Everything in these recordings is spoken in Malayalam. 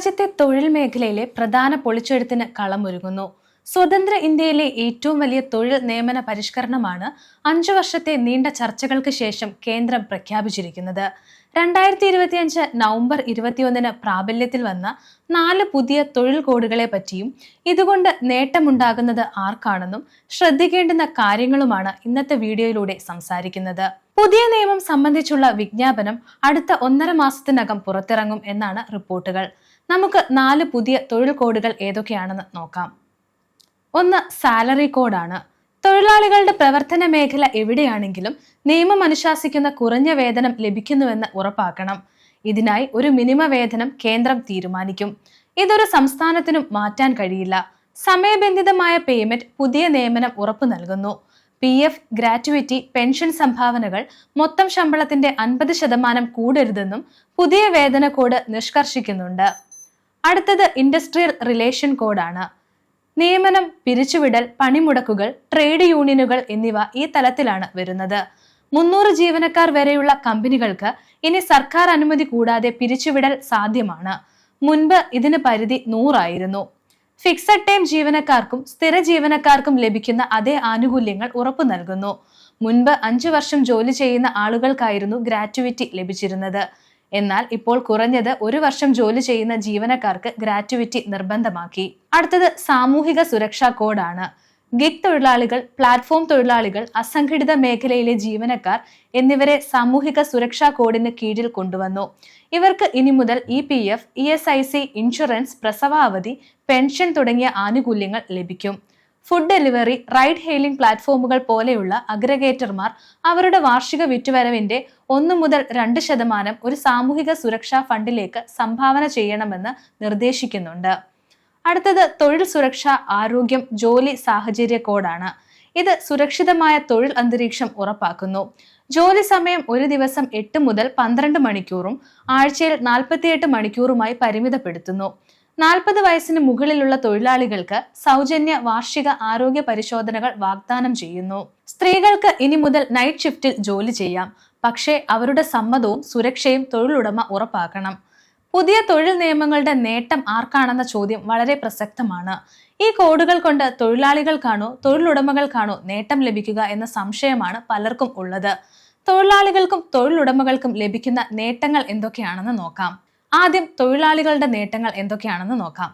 രാജ്യത്തെ തൊഴിൽ മേഖലയിലെ പ്രധാന പൊളിച്ചെഴുത്തിന് കളമൊരുങ്ങുന്നു. സ്വതന്ത്ര ഇന്ത്യയിലെ ഏറ്റവും വലിയ തൊഴിൽ നിയമന പരിഷ്കരണമാണ് അഞ്ചു വർഷത്തെ നീണ്ട ചർച്ചകൾക്ക് ശേഷം കേന്ദ്രം പ്രഖ്യാപിച്ചിരിക്കുന്നത്. രണ്ടായിരത്തി ഇരുപത്തിയഞ്ച് നവംബർ ഇരുപത്തിയൊന്നിന് പ്രാബല്യത്തിൽ വന്ന നാല് പുതിയ തൊഴിൽ കോഡുകളെ പറ്റിയും ഇതുകൊണ്ട് നേട്ടമുണ്ടാകുന്നത് ആർക്കാണെന്നും ശ്രദ്ധിക്കേണ്ടുന്ന കാര്യങ്ങളുമാണ് ഇന്നത്തെ വീഡിയോയിലൂടെ സംസാരിക്കുന്നത്. പുതിയ നിയമം സംബന്ധിച്ചുള്ള വിജ്ഞാപനം അടുത്ത ഒന്നര മാസത്തിനകം പുറത്തിറങ്ങും എന്നാണ് റിപ്പോർട്ടുകൾ. നമുക്ക് നാല് പുതിയ തൊഴിൽ കോഡുകൾ ഏതൊക്കെയാണെന്ന് നോക്കാം. ഒന്ന് സാലറി കോഡാണ്. തൊഴിലാളികളുടെ പ്രവർത്തന മേഖല എവിടെയാണെങ്കിലും നിയമം അനുശാസിക്കുന്ന കുറഞ്ഞ വേതനം ലഭിക്കുന്നുവെന്ന് ഉറപ്പാക്കണം. ഇതിനായി ഒരു മിനിമ വേതനം കേന്ദ്രം തീരുമാനിക്കും. ഇതൊരു സംസ്ഥാനത്തിനും മാറ്റാൻ കഴിയില്ല. സമയബന്ധിതമായ പേയ്മെന്റ് പുതിയ നിയമനം ഉറപ്പു നൽകുന്നു. പി എഫ് ഗ്രാറ്റുവിറ്റി പെൻഷൻ സംഭാവനകൾ മൊത്തം ശമ്പളത്തിന്റെ അൻപത് ശതമാനം കൂടരുതെന്നും പുതിയ വേതന കോഡ് നിഷ്കർഷിക്കുന്നുണ്ട്. അടുത്തത് ഇൻഡസ്ട്രിയൽ റിലേഷൻ കോഡാണ്. നിയമനം പിരിച്ചുവിടൽ പണിമുടക്കുകൾ ട്രേഡ് യൂണിയനുകൾ എന്നിവ ഈ തലത്തിലാണ് വരുന്നത്. മുന്നൂറ് ജീവനക്കാർ വരെയുള്ള കമ്പനികൾക്ക് ഇനി സർക്കാർ അനുമതി കൂടാതെ പിരിച്ചുവിടൽ സാധ്യമാണ്. മുൻപ് ഇതിന് പരിധി നൂറായിരുന്നു. ഫിക്സഡ് ടൈം ജീവനക്കാർക്കും സ്ഥിര ജീവനക്കാർക്കും ലഭിക്കുന്ന അതേ ആനുകൂല്യങ്ങൾ ഉറപ്പു നൽകുന്നു. മുൻപ് അഞ്ചു വർഷം ജോലി ചെയ്യുന്ന ആളുകൾക്കായിരുന്നു ഗ്രാറ്റുവിറ്റി ലഭിച്ചിരുന്നത്. എന്നാൽ ഇപ്പോൾ കുറഞ്ഞത് ഒരു വർഷം ജോലി ചെയ്യുന്ന ജീവനക്കാർക്ക് ഗ്രാറ്റുവിറ്റി നിർബന്ധമാക്കി. അടുത്തത് സാമൂഹിക സുരക്ഷാ കോഡാണ്. ഗിഗ് തൊഴിലാളികൾ പ്ലാറ്റ്ഫോം തൊഴിലാളികൾ അസംഘടിത മേഖലയിലെ ജീവനക്കാർ എന്നിവരെ സാമൂഹിക സുരക്ഷാ കോഡിന് കീഴിൽ കൊണ്ടുവന്നു. ഇവർക്ക് ഇനി മുതൽ E P F E S I C insurance പ്രസവാവധി pension തുടങ്ങിയ ആനുകൂല്യങ്ങൾ ലഭിക്കും. ഫുഡ് ഡെലിവറി റൈഡ് ഹെയിലിംഗ് പ്ലാറ്റ്ഫോമുകൾ പോലെയുള്ള അഗ്രഗേറ്റർമാർ അവരുടെ വാർഷിക വിറ്റുവരവിന്റെ ഒന്നു മുതൽ രണ്ട് ശതമാനം ഒരു സാമൂഹിക സുരക്ഷാ ഫണ്ടിലേക്ക് സംഭാവന ചെയ്യണമെന്ന് നിർദ്ദേശിക്കുന്നുണ്ട്. അടുത്തത് തൊഴിൽ സുരക്ഷ ആരോഗ്യം ജോലി സാഹചര്യ കോഡാണ്. ഇത് സുരക്ഷിതമായ തൊഴിൽ അന്തരീക്ഷം ഉറപ്പാക്കുന്നു. ജോലി സമയം ഒരു ദിവസം എട്ട് മുതൽ പന്ത്രണ്ട് മണിക്കൂറും ആഴ്ചയിൽ നാൽപ്പത്തിയെട്ട് മണിക്കൂറുമായി പരിമിതപ്പെടുത്തുന്നു. നാൽപ്പത് വയസ്സിന് മുകളിലുള്ള തൊഴിലാളികൾക്ക് സൗജന്യ വാർഷിക ആരോഗ്യ പരിശോധനകൾ വാഗ്ദാനം ചെയ്യുന്നു. സ്ത്രീകൾക്ക് ഇനി മുതൽ നൈറ്റ് ഷിഫ്റ്റിൽ ജോലി ചെയ്യാം. പക്ഷേ അവരുടെ സമ്മതവും സുരക്ഷയും തൊഴിലുടമ ഉറപ്പാക്കണം. പുതിയ തൊഴിൽ നിയമങ്ങളുടെ നേട്ടം ആർക്കാണെന്ന ചോദ്യം വളരെ പ്രസക്തമാണ്. ഈ കോഡുകൾ കൊണ്ട് തൊഴിലാളികൾക്കാണോ തൊഴിലുടമകൾക്കാണോ നേട്ടം ലഭിക്കുക എന്ന സംശയമാണ് പലർക്കും ഉള്ളത്. തൊഴിലാളികൾക്കും തൊഴിലുടമകൾക്കും ലഭിക്കുന്ന നേട്ടങ്ങൾ എന്തൊക്കെയാണെന്ന് നോക്കാം. ആദ്യം തൊഴിലാളികളുടെ നേട്ടങ്ങൾ എന്തൊക്കെയാണെന്ന് നോക്കാം.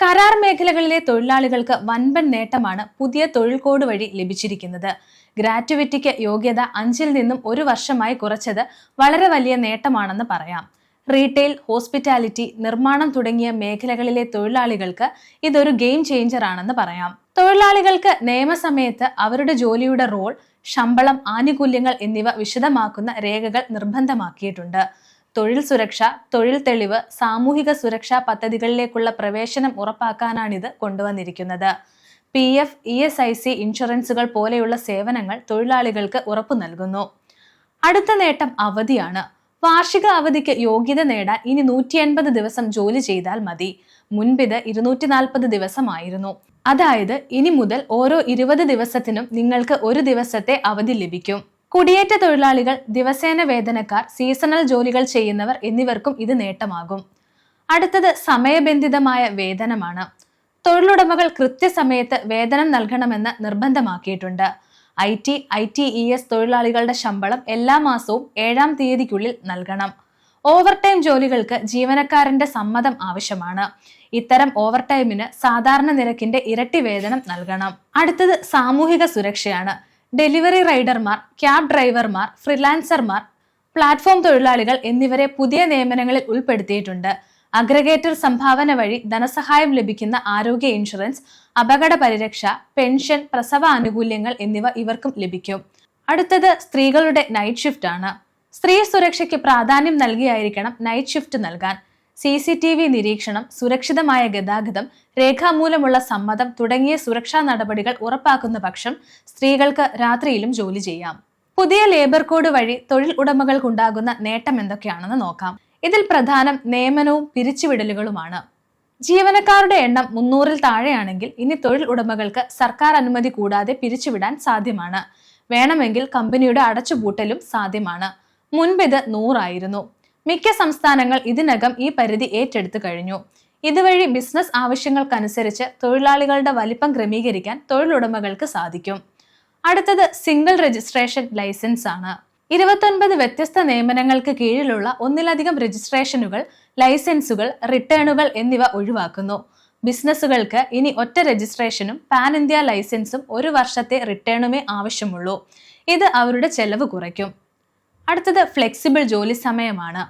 കരാർ മേഖലകളിലെ തൊഴിലാളികൾക്ക് വൻപൻ നേട്ടമാണ് പുതിയ തൊഴിൽ കോഡ് വഴി ലഭിച്ചിരിക്കുന്നത്. ഗ്രാറ്റുവിറ്റിക്ക് യോഗ്യത അഞ്ചിൽ നിന്നും ഒരു വർഷമായി കുറച്ചത് വളരെ വലിയ നേട്ടമാണെന്ന് പറയാം. റീറ്റെയിൽ ഹോസ്പിറ്റാലിറ്റി നിർമ്മാണം തുടങ്ങിയ മേഖലകളിലെ തൊഴിലാളികൾക്ക് ഇതൊരു ഗെയിം ചേഞ്ചർ ആണെന്ന് പറയാം. തൊഴിലാളികൾക്ക് നിയമസമയത്ത് അവരുടെ ജോലിയുടെ റോൾ ശമ്പളം ആനുകൂല്യങ്ങൾ എന്നിവ വിശദമാക്കുന്ന രേഖകൾ നിർബന്ധമാക്കിയിട്ടുണ്ട്. തൊഴിൽ സുരക്ഷ തൊഴിൽ തെളിവ് സാമൂഹിക സുരക്ഷാ പദ്ധതികളിലേക്കുള്ള പ്രവേശനം ഉറപ്പാക്കാനാണിത് കൊണ്ടുവന്നിരിക്കുന്നത്. P F E S I C ഇൻഷുറൻസുകൾ പോലെയുള്ള സേവനങ്ങൾ തൊഴിലാളികൾക്ക് ഉറപ്പു നൽകുന്നു. അടുത്ത നേട്ടം അവധിയാണ്. വാർഷിക അവധിക്ക് യോഗ്യത നേടാൻ ഇനി നൂറ്റി എൺപത് ദിവസം ജോലി ചെയ്താൽ മതി. മുൻപിത് ഇരുന്നൂറ്റി നാൽപ്പത് ദിവസമായിരുന്നു. അതായത് ഇനി മുതൽ ഓരോ ഇരുപത് ദിവസത്തിനും നിങ്ങൾക്ക് ഒരു ദിവസത്തെ അവധി ലഭിക്കും. കുടിയേറ്റ തൊഴിലാളികൾ ദിവസേന വേതനക്കാർ സീസണൽ ജോലികൾ ചെയ്യുന്നവർ എന്നിവർക്കും ഇത് നേട്ടമാകും. അടുത്തത് സമയബന്ധിതമായ വേതനമാണ്. തൊഴിലുടമകൾ കൃത്യസമയത്ത് വേതനം നൽകണമെന്ന് നിർബന്ധമാക്കിയിട്ടുണ്ട്. I T I T E S തൊഴിലാളികളുടെ ശമ്പളം എല്ലാ മാസവും ഏഴാം തീയതിക്കുള്ളിൽ നൽകണം. ഓവർ ടൈം ജോലികൾക്ക് ജീവനക്കാരന്റെ സമ്മതം ആവശ്യമാണ്. ഇത്തരം ഓവർ ടൈമിന് സാധാരണ നിരക്കിന്റെ ഇരട്ടി വേതനം നൽകണം. അടുത്തത് സാമൂഹിക സുരക്ഷയാണ്. ഡെലിവറി റൈഡർമാർ ക്യാബ് ഡ്രൈവർമാർ ഫ്രീലാൻസർമാർ പ്ലാറ്റ്ഫോം തൊഴിലാളികൾ എന്നിവരെ പുതിയ നിയമനങ്ങളിൽ ഉൾപ്പെടുത്തിയിട്ടുണ്ട്. അഗ്രഗേറ്റർ സംഭാവന വഴി ധനസഹായം ലഭിക്കുന്ന ആരോഗ്യ ഇൻഷുറൻസ് അപകട പരിരക്ഷ പെൻഷൻ പ്രസവ ആനുകൂല്യങ്ങൾ എന്നിവ ഇവർക്കും ലഭിക്കും. അടുത്തത് സ്ത്രീകളുടെ നൈറ്റ് ഷിഫ്റ്റ് ആണ് സ്ത്രീ സുരക്ഷയ്ക്ക് പ്രാധാന്യം നൽകിയായിരിക്കണം നൈറ്റ് ഷിഫ്റ്റ് നൽകാൻ. സി സി ടി വി നിരീക്ഷണം സുരക്ഷിതമായ ഗതാഗതം രേഖാമൂലമുള്ള സമ്മതം തുടങ്ങിയ സുരക്ഷാ നടപടികൾ ഉറപ്പാക്കുന്ന പക്ഷം സ്ത്രീകൾക്ക് രാത്രിയിലും ജോലി ചെയ്യാം. പുതിയ ലേബർ കോഡ് വഴി തൊഴിൽ ഉടമകൾക്കുണ്ടാകുന്ന നേട്ടം എന്തൊക്കെയാണെന്ന് നോക്കാം. ഇതിൽ പ്രധാനം നിയമനവും പിരിച്ചുവിടലുകളുമാണ്. ജീവനക്കാരുടെ എണ്ണം മുന്നൂറിൽ താഴെയാണെങ്കിൽ ഇനി തൊഴിൽ ഉടമകൾക്ക് സർക്കാർ അനുമതി കൂടാതെ പിരിച്ചുവിടാൻ സാധ്യമാണ്. വേണമെങ്കിൽ കമ്പനിയുടെ അടച്ചുപൂട്ടലും സാധ്യമാണ്. മുൻപിത് നൂറായിരുന്നു. മിക്ക സംസ്ഥാനങ്ങൾ ഇതിനകം ഈ പരിധി ഏറ്റെടുത്തു കഴിഞ്ഞു. ഇതുവഴി ബിസിനസ് ആവശ്യങ്ങൾക്കനുസരിച്ച് തൊഴിലാളികളുടെ വലിപ്പം ക്രമീകരിക്കാൻ തൊഴിലുടമകൾക്ക് സാധിക്കും. അടുത്തത് സിംഗിൾ രജിസ്ട്രേഷൻ ലൈസൻസ് ആണ്. ഇരുപത്തൊൻപത് വ്യത്യസ്ത നിയമനങ്ങൾക്ക് കീഴിലുള്ള ഒന്നിലധികം രജിസ്ട്രേഷനുകൾ ലൈസൻസുകൾ റിട്ടേണുകൾ എന്നിവ ഒഴിവാക്കുന്നു. ബിസിനസ്സുകൾക്ക് ഇനി ഒറ്റ രജിസ്ട്രേഷനും പാൻ ഇന്ത്യ ലൈസൻസും ഒരു വർഷത്തെ റിട്ടേണുമേ ആവശ്യമുള്ളൂ. ഇത് അവരുടെ ചെലവ് കുറയ്ക്കും. അടുത്തത് ഫ്ലെക്സിബിൾ ജോലി സമയമാണ്.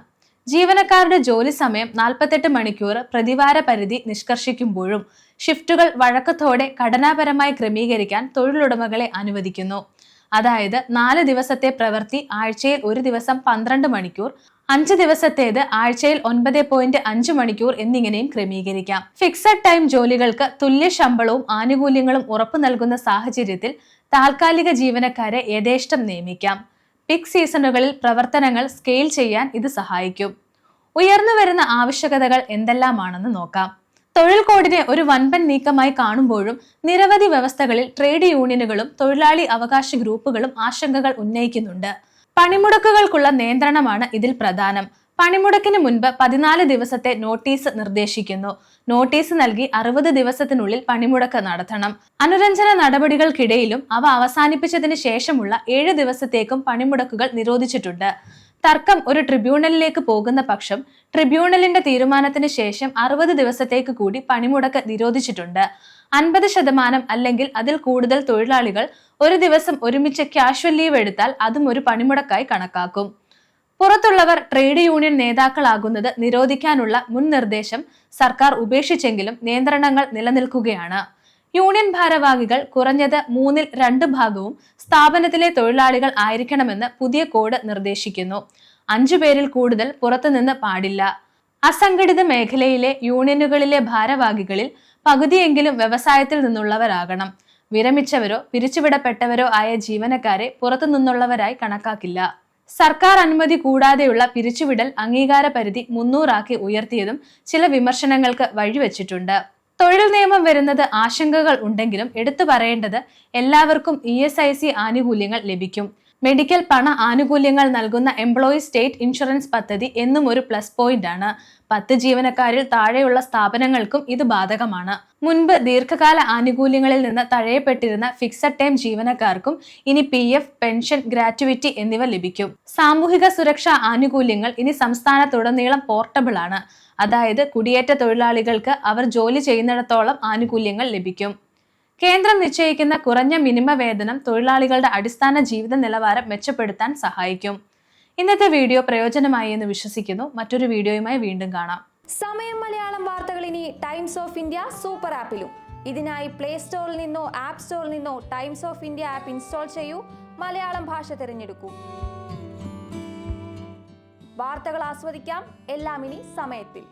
ജീവനക്കാരുടെ ജോലി സമയം നാൽപ്പത്തെട്ട് മണിക്കൂർ പ്രതിവാര പരിധി നിഷ്കർഷിക്കുമ്പോഴും ഷിഫ്റ്റുകൾ വഴക്കത്തോടെ ഘടനാപരമായി ക്രമീകരിക്കാൻ തൊഴിലുടമകളെ അനുവദിക്കുന്നു. അതായത് നാല് ദിവസത്തെ പ്രവൃത്തി ആഴ്ചയിൽ ഒരു ദിവസം പന്ത്രണ്ട് മണിക്കൂർ അഞ്ച് ദിവസത്തേത് ആഴ്ചയിൽ ഒൻപത് പോയിന്റ് അഞ്ച് മണിക്കൂർ എന്നിങ്ങനെയും ക്രമീകരിക്കാം. ഫിക്സഡ് ടൈം ജോലികൾക്ക് തുല്യ ശമ്പളവും ആനുകൂല്യങ്ങളും ഉറപ്പു നൽകുന്ന സാഹചര്യത്തിൽ താൽക്കാലിക ജീവനക്കാരെ യഥേഷ്ടം നിയമിക്കാം. പീക്ക് സീസണുകളിൽ പ്രവർത്തനങ്ങൾ സ്കെയിൽ ചെയ്യാൻ ഇത് സഹായിക്കും. ഉയർന്നു വരുന്ന ആവശ്യകതകൾ എന്തെല്ലാമാണെന്ന് നോക്കാം. തൊഴിൽ കോഡിനെ ഒരു വൻപൻ നീക്കമായി കാണുമ്പോഴും നിരവധി വ്യവസ്ഥകളിൽ ട്രേഡ് യൂണിയനുകളും തൊഴിലാളി അവകാശ ഗ്രൂപ്പുകളും ആശങ്കകൾ ഉന്നയിക്കുന്നുണ്ട്. പണിമുടക്കുകൾക്കുള്ള നിയന്ത്രണമാണ് ഇതിൽ പ്രധാനം. പണിമുടക്കിന് മുൻപ് പതിനാല് ദിവസത്തെ നോട്ടീസ് നിർദ്ദേശിക്കുന്നു. നോട്ടീസ് നൽകി അറുപത് ദിവസത്തിനുള്ളിൽ പണിമുടക്ക് നടത്തണം. അനുരഞ്ജന നടപടികൾക്കിടയിലും അവ അവസാനിപ്പിച്ചതിന് ശേഷമുള്ള ഏഴ് ദിവസത്തേക്കും പണിമുടക്കുകൾ നിരോധിച്ചിട്ടുണ്ട്. തർക്കം ഒരു ട്രിബ്യൂണലിലേക്ക് പോകുന്ന പക്ഷം ട്രിബ്യൂണലിന്റെ തീരുമാനത്തിന് ശേഷം അറുപത് ദിവസത്തേക്ക് കൂടി പണിമുടക്ക് നിരോധിച്ചിട്ടുണ്ട്. അൻപത് ശതമാനം അല്ലെങ്കിൽ അതിൽ കൂടുതൽ തൊഴിലാളികൾ ഒരു ദിവസം ഒരുമിച്ച് ക്യാഷ്വൽ ലീവ് എടുത്താൽ അതും ഒരു പണിമുടക്കായി കണക്കാക്കും. പുറത്തുള്ളവർ ട്രേഡ് യൂണിയൻ നേതാക്കളാകുന്നത് നിരോധിക്കാനുള്ള മുൻ നിർദ്ദേശം സർക്കാർ ഉപേക്ഷിച്ചെങ്കിലും നിയന്ത്രണങ്ങൾ നിലനിൽക്കുകയാണ്. യൂണിയൻ ഭാരവാഹികൾ കുറഞ്ഞത് മൂന്നിൽ രണ്ട് ഭാഗവും സ്ഥാപനത്തിലെ തൊഴിലാളികൾ ആയിരിക്കണമെന്ന് പുതിയ കോഡ് നിർദ്ദേശിക്കുന്നു. അഞ്ചു പേരിൽ കൂടുതൽ പുറത്തുനിന്ന് പാടില്ല. അസംഘടിത മേഖലയിലെ യൂണിയനുകളിലെ ഭാരവാഹികളിൽ പകുതിയെങ്കിലും വ്യവസായത്തിൽ നിന്നുള്ളവരാകണം. വിരമിച്ചവരോ പിരിച്ചുവിടപ്പെട്ടവരോ ആയ ജീവനക്കാരെ പുറത്തുനിന്നുള്ളവരായി കണക്കാക്കില്ല. സർക്കാർ അനുമതി കൂടാതെയുള്ള പിരിച്ചുവിടൽ അംഗീകാര പരിധി മുന്നൂറാക്കി ഉയർത്തിയതും ചില വിമർശനങ്ങൾക്ക് വഴിവെച്ചിട്ടുണ്ട്. തൊഴിൽ നിയമം വരുന്നത് ആശങ്കകൾ ഉണ്ടെങ്കിലും എടുത്തു പറയേണ്ടത് എല്ലാവർക്കും ഇ എസ് ഐ സി ആനുകൂല്യങ്ങൾ ലഭിക്കും. മെഡിക്കൽ പണ ആനുകൂല്യങ്ങൾ നൽകുന്ന എംപ്ലോയി സ്റ്റേറ്റ് ഇൻഷുറൻസ് പദ്ധതി എന്നും ഒരു പ്ലസ് പോയിന്റ് ആണ്. പത്ത് ജീവനക്കാരിൽ താഴെയുള്ള സ്ഥാപനങ്ങൾക്കും ഇത് ബാധകമാണ്. മുൻപ് ദീർഘകാല ആനുകൂല്യങ്ങളിൽ നിന്ന് തഴയപ്പെട്ടിരുന്ന ഫിക്സഡ് ടൈം ജീവനക്കാർക്കും ഇനി പി എഫ് പെൻഷൻ ഗ്രാറ്റുവിറ്റി എന്നിവ ലഭിക്കും. സാമൂഹിക സുരക്ഷാ ആനുകൂല്യങ്ങൾ ഇനി സംസ്ഥാനത്തുടനീളം പോർട്ടബിൾ ആണ്. അതായത് കുടിയേറ്റ തൊഴിലാളികൾക്ക് അവർ ജോലി ചെയ്യുന്നിടത്തോളം ആനുകൂല്യങ്ങൾ ലഭിക്കും. കേന്ദ്രം നിശ്ചയിക്കുന്ന കുറഞ്ഞ മിനിമ വേതനം തൊഴിലാളികളുടെ അടിസ്ഥാന ജീവിത നിലവാരം മെച്ചപ്പെടുത്താൻ സഹായിക്കും. ഇന്നത്തെ വീഡിയോ പ്രയോജനമായി എന്ന് വിശ്വസിക്കുന്നു. മറ്റൊരു വീഡിയോയുമായി വീണ്ടും കാണാം. സമയം മലയാളം വാർത്തകൾ ഇനി ടൈംസ് ഓഫ് ഇന്ത്യ സൂപ്പർ ആപ്പിലും. ഇതിനായി പ്ലേ സ്റ്റോറിൽ നിന്നോ ആപ്പ് സ്റ്റോറിൽ നിന്നോ Times of India app install ചെയ്യൂ. മലയാളം ഭാഷ തിരഞ്ഞെടുക്കൂ. വാർത്തകൾ ആസ്വദിക്കാം. എല്ലാം ഇനി സമയത്തിൽ.